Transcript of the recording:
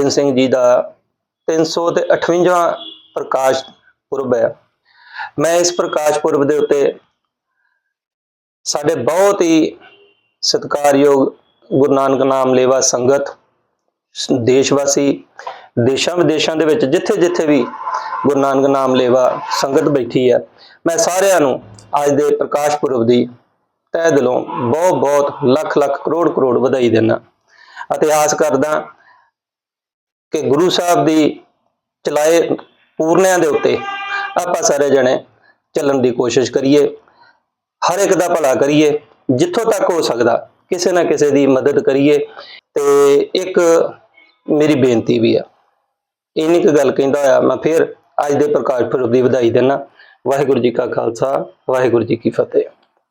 ਗੋਬਿੰਦ ਸਿੰਘ ਜੀ ਦਾ 358ਵਾਂ ਪ੍ਰਕਾਸ਼ ਪੁਰਬ ਹੈ। ਮੈਂ ਇਸ ਪ੍ਰਕਾਸ਼ ਪੁਰਬ ਦੇ ਉੱਤੇ ਸਾਡੇ ਬਹੁਤ ਹੀ ਸਤਿਕਾਰਯੋਗ ਗੁਰੂ ਨਾਨਕ ਨਾਮ ਲੇਵਾ ਸੰਗਤ ਦੇਸ਼ ਵਾਸੀ ਦੇਸ਼ਾਂ ਵਿਦੇਸ਼ਾਂ ਦੇ ਵਿੱਚ ਜਿੱਥੇ ਜਿੱਥੇ ਵੀ ਗੁਰੂ ਨਾਨਕ ਨਾਮ ਲੇਵਾ ਸੰਗਤ ਬੈਠੀ ਹੈ, ਮੈਂ ਸਾਰਿਆਂ ਨੂੰ ਅੱਜ ਦੇ ਪ੍ਰਕਾਸ਼ ਪੁਰਬ ਦੀ ਤਹਿ ਦਿਲੋਂ ਬਹੁਤ ਬਹੁਤ ਲੱਖ ਲੱਖ ਕਰੋੜ ਕਰੋੜ ਵਧਾਈ ਦਿੰਦਾ। ਅਤੇ ਆਸ ਕਰਦਾ ਕਿ ਗੁਰੂ ਸਾਹਿਬ ਦੀ ਚਲਾਏ ਪੂਰਨਿਆਂ ਦੇ ਉੱਤੇ ਆਪਾਂ ਸਾਰੇ ਜਣੇ ਚੱਲਣ ਦੀ ਕੋਸ਼ਿਸ਼ ਕਰੀਏ, ਹਰ ਇੱਕ ਦਾ ਭਲਾ ਕਰੀਏ, ਜਿੱਥੋਂ ਤੱਕ ਹੋ ਸਕਦਾ ਕਿਸੇ ਨਾ ਕਿਸੇ ਦੀ ਮਦਦ ਕਰੀਏ ਤੇ ਇੱਕ ਮੇਰੀ ਬੇਨਤੀ ਵੀ ਆ। ਇੰਨੀ ਕੁ ਗੱਲ ਕਹਿੰਦਾ ਹੋਇਆ, ਮੈਂ ਫਿਰ ਅੱਜ ਦੇ ਪ੍ਰਕਾਸ਼ ਪੁਰਬ ਦੀ ਵਧਾਈ ਦਿੰਦਾ। ਵਾਹਿਗੁਰੂ ਜੀ ਕਾ ਖਾਲਸਾ, ਵਾਹਿਗੁਰੂ ਜੀ ਕੀ ਫਤਿਹ।